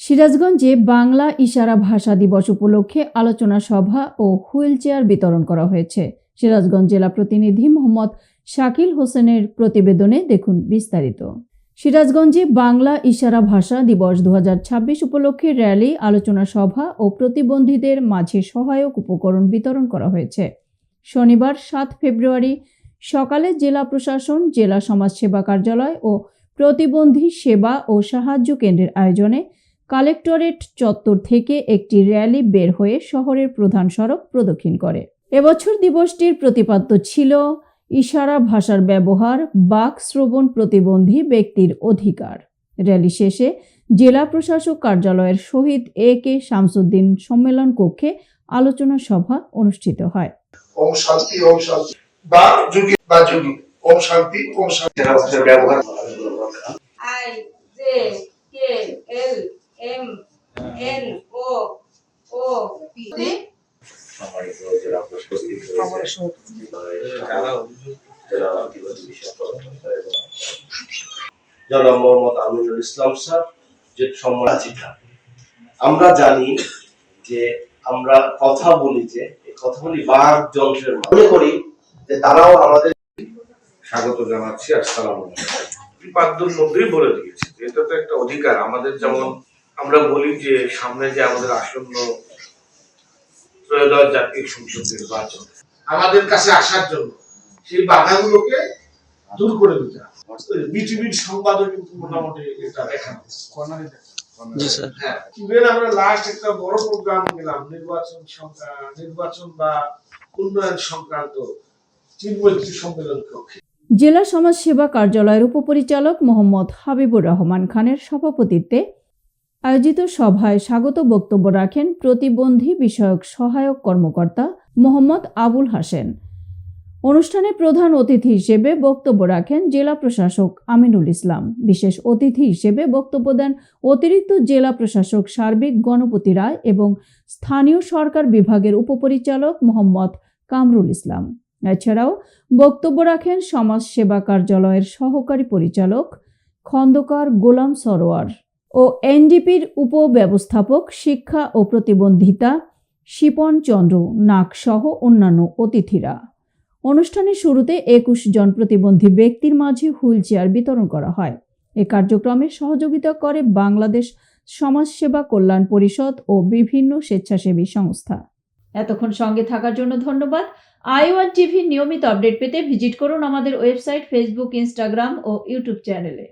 সিরাজগঞ্জে বাংলা ইশারা ভাষা দিবস উপলক্ষে আলোচনা সভা ও হুইল চেয়ার বিতরণ করা হয়েছে। সিরাজগঞ্জ জেলা প্রতিনিধি মোহাম্মদ শাকিল হোসেনের প্রতিবেদনে দেখুন বিস্তারিত। সিরাজগঞ্জে বাংলা ইশারা ভাষা দিবস দুহাজার ছাব্বিশ উপলক্ষে র্যালি, আলোচনা সভা ও প্রতিবন্ধীদের মাঝে সহায়ক উপকরণ বিতরণ করা হয়েছে। শনিবার সাত ফেব্রুয়ারি সকালে জেলা প্রশাসন, জেলা সমাজসেবা কার্যালয় ও প্রতিবন্ধী সেবা ও সাহায্য কেন্দ্রের আয়োজনে কালেক্টরেট চত্বর থেকে একটি র্যালি বের হয়ে শহরের প্রধান সড়ক প্রদক্ষিণ করে। এবছর দিবসটির প্রতিপাদ্য ছিল ইশারা ভাষার ব্যবহার বাক শ্রবণ প্রতিবন্ধী ব্যক্তির অধিকার। র্যালি শেষে জেলা প্রশাসক কার্যালয়ের শহীদ এ কে শামসুদ্দিন সম্মেলন কক্ষে আলোচনা সভা অনুষ্ঠিত হয়। ওম শান্তি ওম শান্তি। বা যুগি বা যুগি। ওম শান্তি ওম শান্তি। ব্যবহার। জনাব মোহাম্মদ আমিনুল ইসলাম স্যার যে সম্মানিতা আমরা জানি যে আমরা কথা বলি যে কথা বলি বাক যন্ত্রের মনে করি যে তারাও আমাদের স্বাগত জানাচ্ছি আসসালাম প্রতিপাদ্যর মধ্যেই বলে দিয়েছে এটা তো একটা অধিকার। আমাদের যেমন আমরা বলি যে সামনে যে আমাদের আসন্ন ত্রয়োদশ জাতীয় সংসদ নির্বাচন। আমাদের কাছে আসার জন্য সেই বাধাগুলোকে দূর করে দিতে হবে। বিটিভির সংবাদও কিন্তু মোটামুটি এটা দেখানো। হ্যাঁ। ইভেন আমরা লাস্ট একটা বড় প্রোগ্রাম গেলাম নির্বাচন নির্বাচন বা উন্নয়ন সংক্রান্ত চিন্মৈত্রী সম্মেলন কক্ষে। জেলা সমাজসেবা কার্যালয়ের উপপরিচালক মোহাম্মদ হাবিবুর রহমান খানের সভাপতিত্বে আয়োজিত সভায় স্বাগত বক্তব্য রাখেন প্রতিবন্ধী বিষয়ক সহায়ক কর্মকর্তা মোহাম্মদ আবুল হাসেন অনুষ্ঠানে প্রধান অতিথি হিসেবে বক্তব্য রাখেন জেলা প্রশাসক আমিনুল ইসলাম। বিশেষ অতিথি হিসেবে বক্তব্য দেন অতিরিক্ত জেলা প্রশাসক সার্বিক গণপতি রায় এবং স্থানীয় সরকার বিভাগের উপপরিচালক মোহাম্মদ কামরুল ইসলাম। এছাড়াও বক্তব্য রাখেন সমাজ সেবা কার্যালয়ের সহকারী পরিচালক খন্দকার গোলাম সরোয়ার। ও এনডিপির উপব্যবস্থাপক, শিক্ষা ও প্রতিবন্ধিতা শিপন চন্দ্র নাকসহ অন্যান্য অতিথিরা। অনুষ্ঠানের শুরুতে একুশ জন প্রতিবন্ধী ব্যক্তির মাঝে হুইল চেয়ার বিতরণ করা হয়। এ কার্যক্রমে সহযোগিতা করে বাংলাদেশ সমাজসেবা কল্যাণ পরিষদ ও বিভিন্ন স্বেচ্ছাসেবী সংস্থা। এতক্ষণ সঙ্গে থাকার জন্য ধন্যবাদ। আই ওয়ান টিভি নিয়মিত আপডেট পেতে ভিজিট করুন আমাদের ওয়েবসাইট, ফেসবুক, ইনস্টাগ্রাম ও ইউটিউব চ্যানেলে।